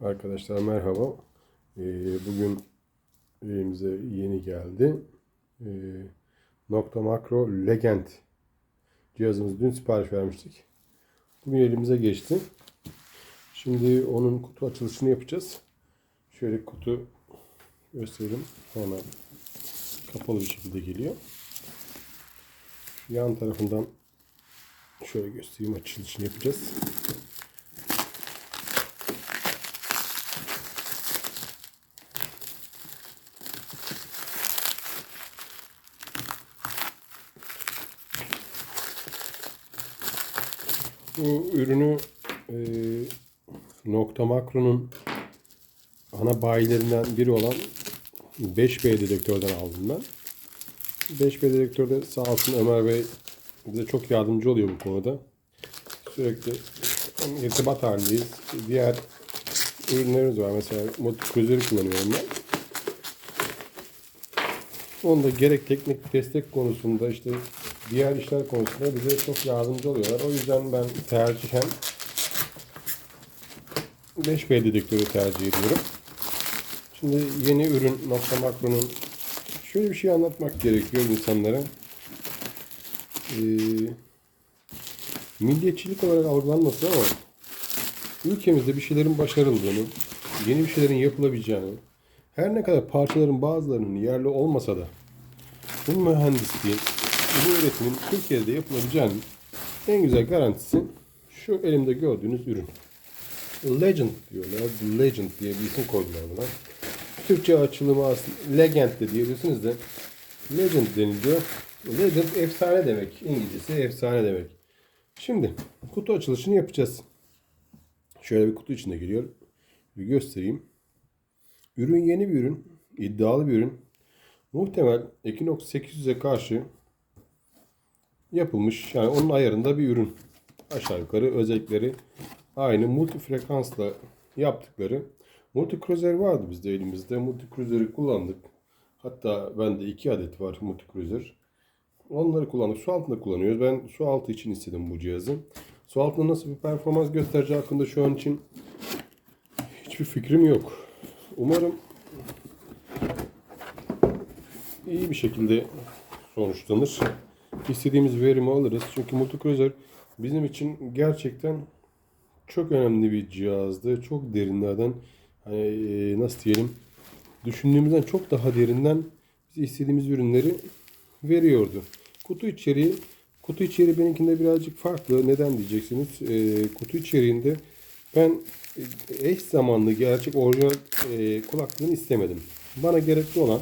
Arkadaşlar merhaba. Ee, bugün elimize yeni geldi. Ee, Nokta Makro Legend cihazımızı dün sipariş vermiştik. Bugün elimize geçti. Şimdi onun kutu açılışını yapacağız. Şöyle kutu gösterelim. Sonra kapalı bir şekilde geliyor. Yan tarafından şöyle göstereyim açılışını yapacağız. Bu ürünü e, Nokta Makro'nun ana bayilerinden biri olan 5B dedektörden aldım ben. 5B dedektörde sağ olsun Ömer Bey bize çok yardımcı oluyor bu konuda. Sürekli irtibat halindeyiz. Diğer ürünlerimiz var. Mesela Multicruiser'ı kullanıyorum ben. Onda gerek teknik destek konusunda işte diğer işler konusunda bize çok yardımcı oluyorlar. O yüzden ben tercihen 5B dedektörü tercih ediyorum. Şimdi yeni ürün Nokta Makro'nun şöyle bir şey anlatmak gerekiyor insanlara. Ee, milliyetçilik olarak algılanmasın ama ülkemizde bir şeylerin başarıldığını, yeni bir şeylerin yapılabileceğini, her ne kadar parçaların bazılarının yerli olmasa da bu mühendisliğin, bu üretimin Türkiye'de yapılabileceğinin en güzel garantisi şu elimde gördüğünüz ürün. Legend diyorlar. Legend diye bir isim koydular buna. Türkçe açılımı aslında Legend de diyebilirsiniz de Legend deniliyor. Legend efsane demek. İngilizcesi efsane demek. Şimdi kutu açılışını yapacağız. Şöyle bir kutu içinde geliyor. Bir göstereyim. Ürün yeni bir ürün. iddialı bir ürün. Muhtemel Equinox 800'e karşı yapılmış. Yani onun ayarında bir ürün. Aşağı yukarı özellikleri aynı multi frekansla yaptıkları. Multi cruiser vardı bizde elimizde. Multi cruiser'ı kullandık. Hatta bende iki adet var multi cruiser. Onları kullandık. Su altında kullanıyoruz. Ben su altı için istedim bu cihazı. Su altında nasıl bir performans göstereceği hakkında şu an için hiçbir fikrim yok. Umarım iyi bir şekilde sonuçlanır. İstediğimiz verimi alırız. Çünkü Multicruiser bizim için gerçekten çok önemli bir cihazdı. Çok derinlerden hani e, nasıl diyelim düşündüğümüzden çok daha derinden bize istediğimiz ürünleri veriyordu. Kutu içeriği kutu içeriği benimkinde birazcık farklı. Neden diyeceksiniz? E, kutu içeriğinde ben e, eş zamanlı gerçek orijinal e, kulaklığını istemedim. Bana gerekli olan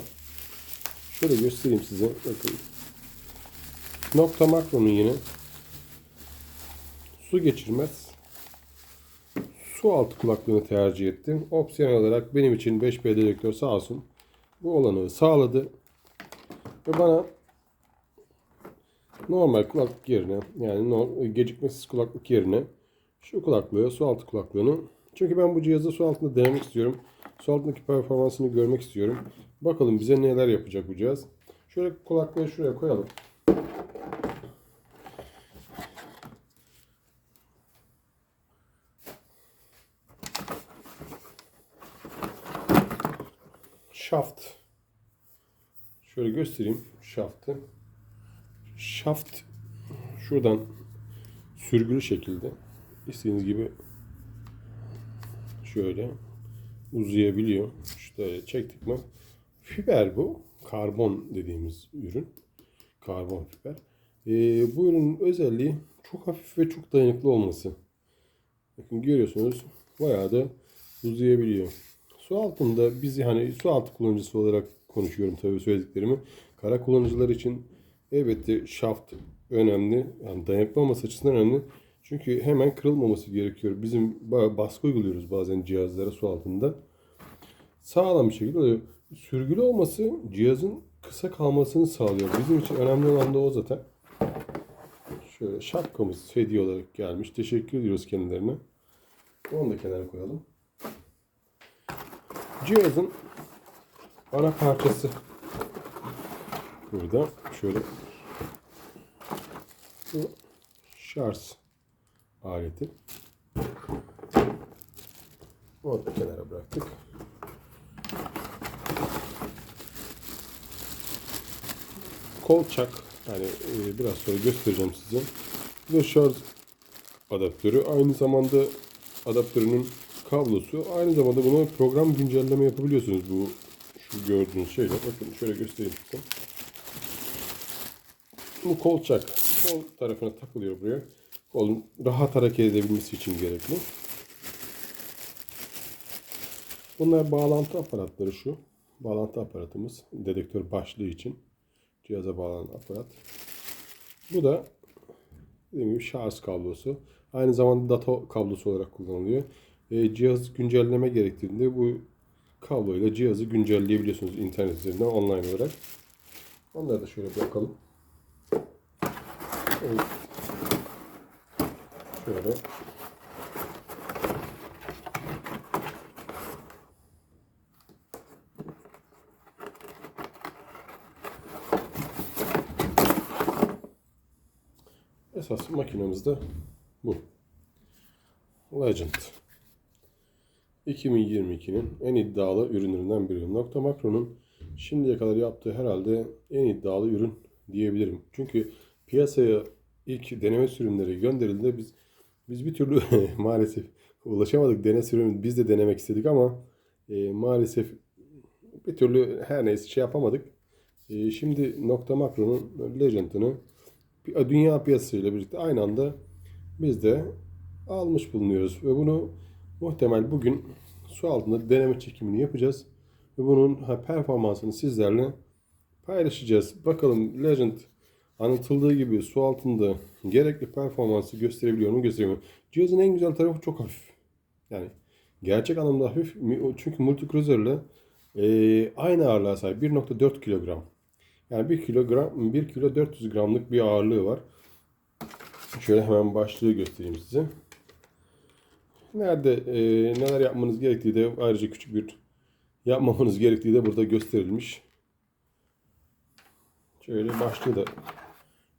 şöyle göstereyim size. Bakın. Nokta makronun yine su geçirmez su altı kulaklığını tercih ettim. Opsiyon olarak benim için 5B dedektör sağ olsun bu olanağı sağladı. Ve bana normal kulaklık yerine yani gecikmesiz kulaklık yerine şu kulaklığı su altı kulaklığını çünkü ben bu cihazı su altında denemek istiyorum. Su altındaki performansını görmek istiyorum. Bakalım bize neler yapacak bu cihaz. Şöyle kulaklığı şuraya koyalım. Shaft. Şöyle göstereyim şaftı. Shaft şuradan sürgülü şekilde istediğiniz gibi şöyle uzayabiliyor. Şöyle çektik mi? Fiber bu. Karbon dediğimiz ürün. Karbon fiber. Ee, bu ürünün özelliği çok hafif ve çok dayanıklı olması. Bakın görüyorsunuz bayağı da uzayabiliyor. Su altında bizi hani su altı kullanıcısı olarak konuşuyorum tabii söylediklerimi. Kara kullanıcılar için elbette şaft önemli. Yani dayanıklı olması açısından önemli. Çünkü hemen kırılmaması gerekiyor. Bizim baskı uyguluyoruz bazen cihazlara su altında. Sağlam bir şekilde oluyor. Sürgülü olması cihazın kısa kalmasını sağlıyor. Bizim için önemli olan da o zaten. Şöyle şapkamız hediye olarak gelmiş. Teşekkür ediyoruz kendilerine. Onu da kenara koyalım. Cihazın ana parçası burada. Şöyle bu şarj aleti. Onu da kenara bıraktık. Kolçak. Yani e, biraz sonra göstereceğim size. Bu da şarj adaptörü. Aynı zamanda adaptörünün kablosu. Aynı zamanda buna program güncelleme yapabiliyorsunuz bu şu gördüğünüz şeyle. Bakın şöyle göstereyim. Bu kolçak. Kol tarafına takılıyor buraya. Kolun rahat hareket edebilmesi için gerekli. Bunlar bağlantı aparatları şu. Bağlantı aparatımız. Dedektör başlığı için. Cihaza bağlanan aparat. Bu da dediğim gibi şarj kablosu. Aynı zamanda data kablosu olarak kullanılıyor. E, cihaz güncelleme gerektiğinde bu kabloyla cihazı güncelleyebiliyorsunuz internet üzerinden online olarak. Onları da şöyle bırakalım. Evet. Şöyle. Esas makinemiz de bu. Legend. 2022'nin en iddialı ürünlerinden biri. Nokta Makro'nun şimdiye kadar yaptığı herhalde en iddialı ürün diyebilirim. Çünkü piyasaya ilk deneme sürümleri gönderildi. Biz biz bir türlü maalesef ulaşamadık deneme sürümü. Biz de denemek istedik ama e, maalesef bir türlü her neyse şey yapamadık. E, şimdi Nokta Makro'nun Legend'ını dünya piyasasıyla birlikte aynı anda biz de almış bulunuyoruz. Ve bunu muhtemel bugün su altında deneme çekimini yapacağız. Ve bunun performansını sizlerle paylaşacağız. Bakalım Legend anlatıldığı gibi su altında gerekli performansı gösterebiliyor mu gösteremiyor. Cihazın en güzel tarafı çok hafif. Yani gerçek anlamda hafif. Çünkü multicruiser ile aynı ağırlığa sahip 1.4 kilogram. Yani 1 kilogram 1 kilo 400 gramlık bir ağırlığı var. Şöyle hemen başlığı göstereyim size. Nerede e, neler yapmanız gerektiği de ayrıca küçük bir yapmamanız gerektiği de burada gösterilmiş. Şöyle başlığı da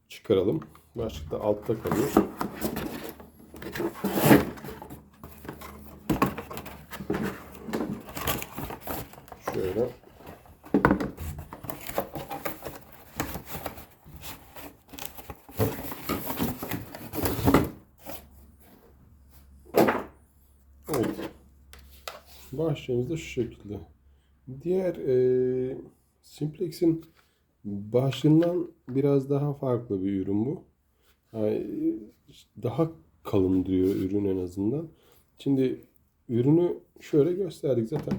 çıkaralım. Başlık da altta kalıyor. Şöyle. Evet. Başlığımız da şu şekilde. Diğer e, Simplex'in başlığından biraz daha farklı bir ürün bu. Yani daha kalın diyor ürün en azından. Şimdi ürünü şöyle gösterdik zaten.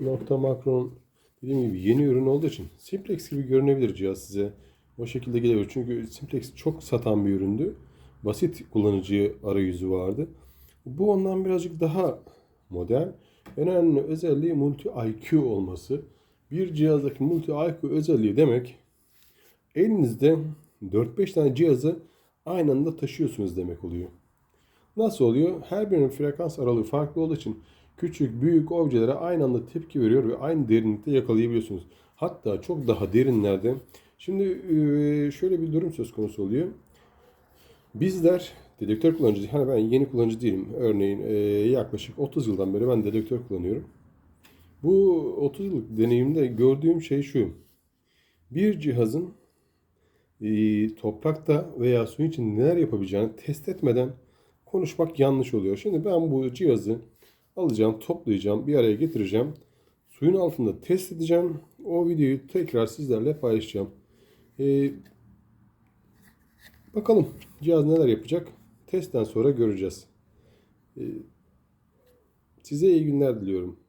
Nokta Makron dediğim gibi yeni ürün olduğu için Simplex gibi görünebilir cihaz size. O şekilde gelebilir. Çünkü Simplex çok satan bir üründü. Basit kullanıcı arayüzü vardı. Bu ondan birazcık daha modern. En önemli özelliği multi IQ olması. Bir cihazdaki multi IQ özelliği demek elinizde 4-5 tane cihazı aynı anda taşıyorsunuz demek oluyor. Nasıl oluyor? Her birinin frekans aralığı farklı olduğu için küçük, büyük objelere aynı anda tepki veriyor ve aynı derinlikte yakalayabiliyorsunuz. Hatta çok daha derinlerde. Şimdi şöyle bir durum söz konusu oluyor. Bizler dedektör kullanıcısı, hani ben yeni kullanıcı değilim. Örneğin e, yaklaşık 30 yıldan beri ben dedektör kullanıyorum. Bu 30 yıllık deneyimde gördüğüm şey şu. Bir cihazın e, toprakta veya su için neler yapabileceğini test etmeden konuşmak yanlış oluyor. Şimdi ben bu cihazı alacağım, toplayacağım, bir araya getireceğim. Suyun altında test edeceğim. O videoyu tekrar sizlerle paylaşacağım. E, bakalım cihaz neler yapacak. Testten sonra göreceğiz. Size iyi günler diliyorum.